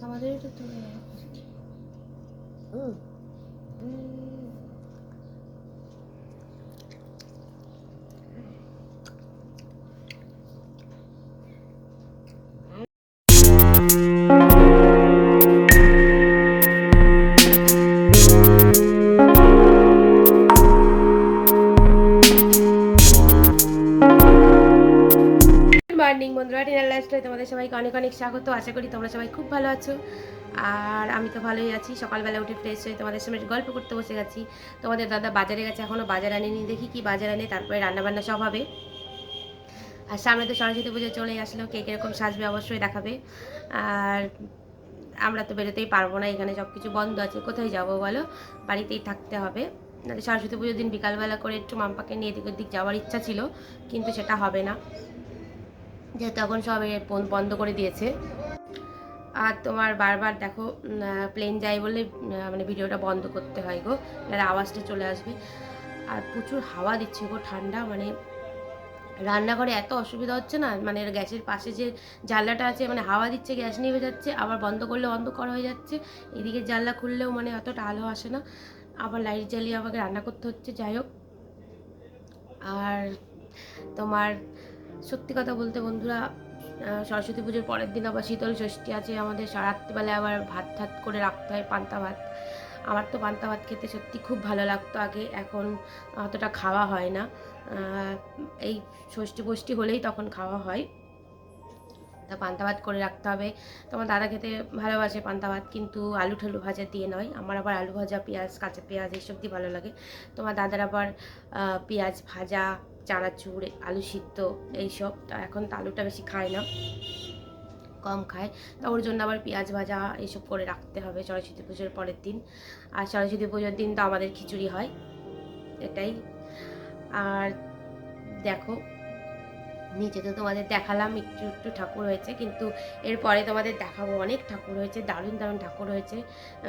আমাদের এটা তো হুম গুড মর্নিং বন্ধুরা। ডিনার লাইফস্টাইলে তোমাদের সবাইকে অনেক অনেক স্বাগত। আশা করি তোমরা সবাই খুব ভালো আছো। আর আমি তো ভালোই আছি। সকালবেলা উঠে ফ্রেশ হয়ে তোমাদের সঙ্গে গল্প করতে বসে গেছি। তোমাদের দাদা বাজারে গেছে এখনও বাজার আনেনি। দেখি কি বাজার আনে, তারপরে রান্নাবান্না সব হবে। আর সামনে তো সরস্বতী পুজো চলে আসলো, কে কীরকম সাজবে অবশ্যই দেখাবে। আর আমরা তো বেরোতেই পারব না, এখানে সব কিছু বন্ধ আছে। কোথায় যাব বলো? বাড়িতেই থাকতে হবে। সরস্বতী পুজোর দিন বিকালবেলা করে একটু মাম্পাকে নিয়ে এদিক ওদিক যাওয়ার ইচ্ছা ছিল, কিন্তু সেটা হবে না। যেহেতু এখন সব বন্ধ করে দিয়েছে। আর তোমার বারবার দেখো প্লেন যাই বলে মানে ভিডিওটা বন্ধ করতে হয় গো। নাহলে আওয়াজটা চলে আসবে। আর প্রচুর হাওয়া দিচ্ছে গো, ঠান্ডা মানে রান্নাঘরে এত অসুবিধা হচ্ছে না? মানে গ্যাসের পাশে যে জানলাটা আছে মানে হাওয়া দিচ্ছে, গ্যাস নিভে যাচ্ছে, আবার বন্ধ করলে অন্ধকার হয়ে যাচ্ছে। এদিকে জানলা খুললেও মানে অতটা আলো আসে না। আবার লাইট জ্বালিয়ে আমাকে রান্না করতে হচ্ছে, যাই হোক। আর তোমার সত্যি কথা বলতে বন্ধুরা সরস্বতী পুজোর পরের দিন আবার শীতল ষষ্ঠী আছে, আমাদের রাত্রিবেলায় আবার ভাত ঠাত করে রাখতে হয় পান্তা ভাত। আমার তো পান্তা ভাত খেতে সত্যি খুব ভালো লাগতো আগে, এখন অতটা খাওয়া হয় না। এই ষষ্ঠী পুষ্টি হলেই তখন খাওয়া হয়। তা পান্তা ভাত করে রাখতে হবে। তোমার দাদা খেতে ভালোবাসে পান্তা ভাত, কিন্তু আলু ঠালু ভাজা দিয়ে নয়। আমার আবার আলু ভাজা, পেঁয়াজ, কাঁচা পেঁয়াজ, এইসব দিয়ে ভালো লাগে। তোমার দাদার আবার পেঁয়াজ ভাজা চানাচুর আলু সিদ্ধ, এইসব। এখন তো আলুটা বেশি খায় না, কম খায়। তা ওর জন্য আবার পেঁয়াজ ভাজা এইসব করে রাখতে হবে সরস্বতী পুজোর পরের দিন। আর সরস্বতী পুজোর দিন তো আমাদের খিচুড়ি হয়, এটাই। আর দেখো, নিচে তো তোমাদের দেখালাম, একটু একটু ঠাকুর হয়েছে, কিন্তু এরপরে তোমাদের দেখাবো অনেক ঠাকুর হয়েছে, দারুণ দারুণ ঠাকুর হয়েছে।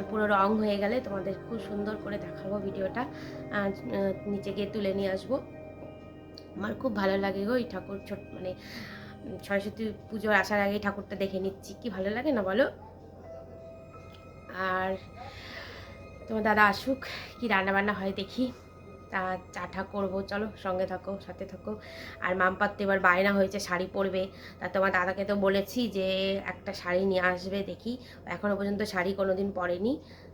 পুরো রং হয়ে গেলে তোমাদের খুব সুন্দর করে দেখাবো ভিডিওটা। নিচে গিয়ে তুলে নিয়ে আসব। আমার খুব ভালো লাগে গো এই ঠাকুর ছোট মানে সরস্বতী পুজোর আসার আগে ঠাকুরটা দেখে নিচ্ছি। কি ভালো লাগে না বলো? আর তোমার দাদা আসুক, কি রান্না বান্না হয় দেখি। তা চাটা করব, চলো সঙ্গে থাকো, সাথে থাকো। আর মামপার তো এবার বায়না হয়েছে, শাড়ি পরবে। তা তোমার দাদাকে তো বলেছি যে একটা শাড়ি নিয়ে আসবে দেখি। এখনও পর্যন্ত শাড়ি কোনো দিন পরেনি,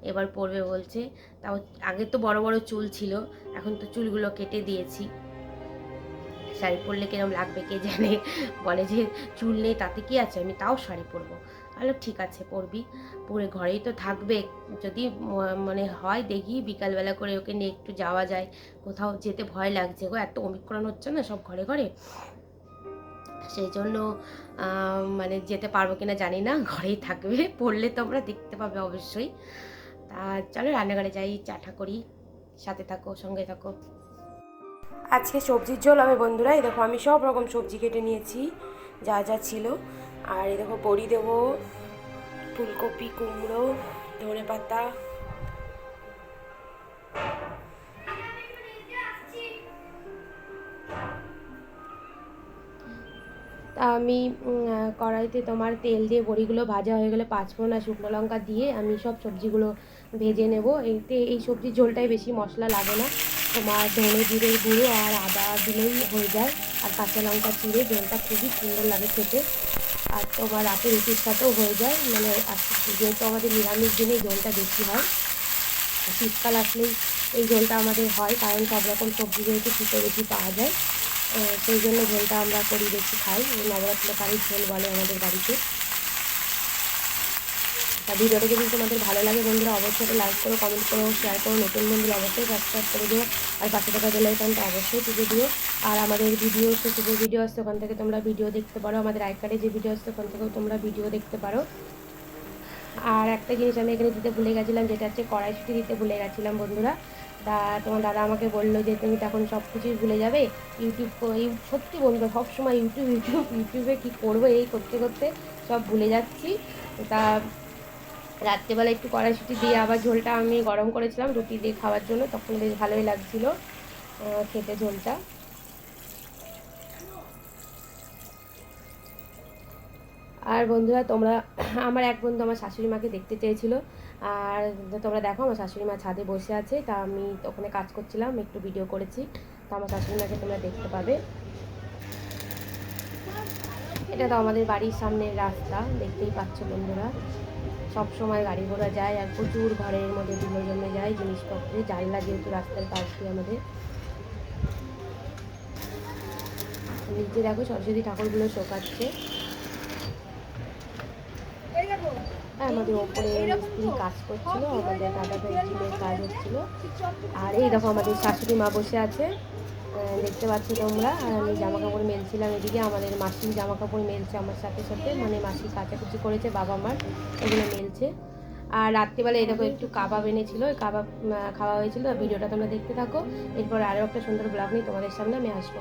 এবার পরবে বলছে। তাও আগে তো বড় বড় চুল ছিল, এখন তো চুলগুলো কেটে দিয়েছি। শাড়ি পরলে কিরম লাগবে কে জানে? বলে যে, চুল নেই, তাতে কি আছে? আমি তাও শাড়ি পরবো। আলো ঠিক আছে, পরবি। পরে ঘরেই তো থাকবে। যদি মানে হয়, দেখি বিকালবেলা করে ওকে নিয়ে একটু যাওয়া যায়। কোথাও যেতে ভয় লাগছে গো, এত অমিক্রণ হচ্ছে না সব ঘরে ঘরে? সেই জন্য মানে যেতে পারব কিনা জানি না, ঘরেই থাকবে। পড়লে তোমরা দেখতে পাবে অবশ্যই। তা চলো, রান্নাঘরে যাই চাটা করি। সাথে থাকো, সঙ্গে থাকো। আজকে সবজির ঝোল হবে বন্ধুরা। এই দেখো, আমি সব রকম সবজি কেটে নিয়েছি, যা যা ছিল। আর এই দেখো, বড়ি দেবো, ফুলকপি, কুমড়ো ধনে পাতা তা আমি কড়াইতে তোমার তেল দিয়ে বড়িগুলো ভাজা হয়ে গেলে পাঁচফোড়ন আর শুকনো লঙ্কা দিয়ে আমি সব সবজিগুলো ভেজে নেব। এতে এই সবজির ঝোলটাই বেশি মশলা লাগে না। তোমার ধনে জিরের গুঁড়ো আর আদা দিলেই হয়ে যায়। আর কাঁচা লঙ্কা চিড়ে ঝোলটা খুবই সুন্দর লাগে খেতে। আর তোমার রাতে রুটির সাথেও হয়ে যায়। মানে যেহেতু আমাদের নিরামিষ দিনে ঝোলটা বেশি হয়, শীতকাল আসলেই এই ঝোলটা আমাদের হয়, কারণ সব রকম সবজি যেহেতু শীতে বেশি পাওয়া যায় সেই জন্য ঝোলটা আমরা করি, বেশি খাই। কালীর ঝোল বলে আমাদের বাড়িতে। তা ভিডিওটা যদি তোমাদের ভালো লাগে বন্ধুরা, অবশ্যই লাইক করো কমেন্ট করো শেয়ার করো, নতুন বন্ধুরা অবশ্যই সাবস্ক্রাইব করে দিও। আর পাশে থাকা বেল আইকনটা অবশ্যই টিপে দিও। আর আমাদের ভিডিও যে ভিডিও আসছে ওখান থেকে তোমরা ভিডিও দেখতে পারো। আমাদের আই কার্ডে যে ভিডিও আসছে ওখান থেকেও তোমরা ভিডিও দেখতে পারো। আর একটা জিনিস আমি এখানে দিতে ভুলে গেছিলাম, যেটা হচ্ছে কড়াইশুটি দিতে ভুলে গেছিলাম বন্ধুরা। তা তোমার দাদা আমাকে বলল যে, তুমি তখন সব কিছুই ভুলে যাবে। ইউটিউব সত্যি বন্ধু সব সময় ইউটিউব ইউটিউব, ইউটিউবে কী করব, এই করতে করতে সব ভুলে যাচ্ছি। তা রাত্রেবেলা একটু কড়াইশুটি দিয়ে আবার ঝোলটা আমি গরম করেছিলাম, রুটি দিয়ে খাওয়ার জন্য, তখন বেশ ভালোই লাগছিল খেতে ঝোলটা। আর বন্ধুরা, তোমরা, আমার এক বন্ধু আমার শাশুড়ি মাকে দেখতে চেয়েছিল, আর তোমরা দেখো আমার শাশুড়ি মা ছাদে বসে আছে, তা আমি ওখানে কাজ করছিলাম, একটু ভিডিও করেছি, তো আমার শাশুড়ি মাকে তোমরা দেখতে পাবে। এটা তো আমাদের বাড়ির সামনের রাস্তা, দেখতেই পাচ্ছ বন্ধুরা। সব সময় গাড়ি ঘোড়া যায় আর প্রচুর ঘরের মধ্যে ধুলো জমে যায় জিনিসপত্রে জানলা যেহেতু রাস্তার পাশ দিয়ে আমাদের। নিচে দেখো সরস্বতী ঠাকুরগুলো শোকাচ্ছে। হ্যাঁ, আমাদের ওপরে কাজ করছিল আমাদের দাদা ভাই কাজ হচ্ছিল। আর এই দেখো আমাদের শাশুড়ি মা বসে আছে। দেখতে পাচ্ছি তোমরা। আর আমি জামা কাপড় মেলছিলাম এদিকে। আমাদের মাসি জামা কাপড় মেলছে আমার সাথে সাথে। মানে মাসি কাচাকুচি করেছে, বাবা মার এগুলো মেলছে। আর রাত্রিবেলা এরকম একটু কাবাব এনেছিল। ওই কাবাব খাওয়া হয়েছিল। ভিডিওটা তোমরা দেখতে থাকো। এরপর আরও একটা সুন্দর ব্লগ নিয়ে তোমাদের সামনে আমি আসব।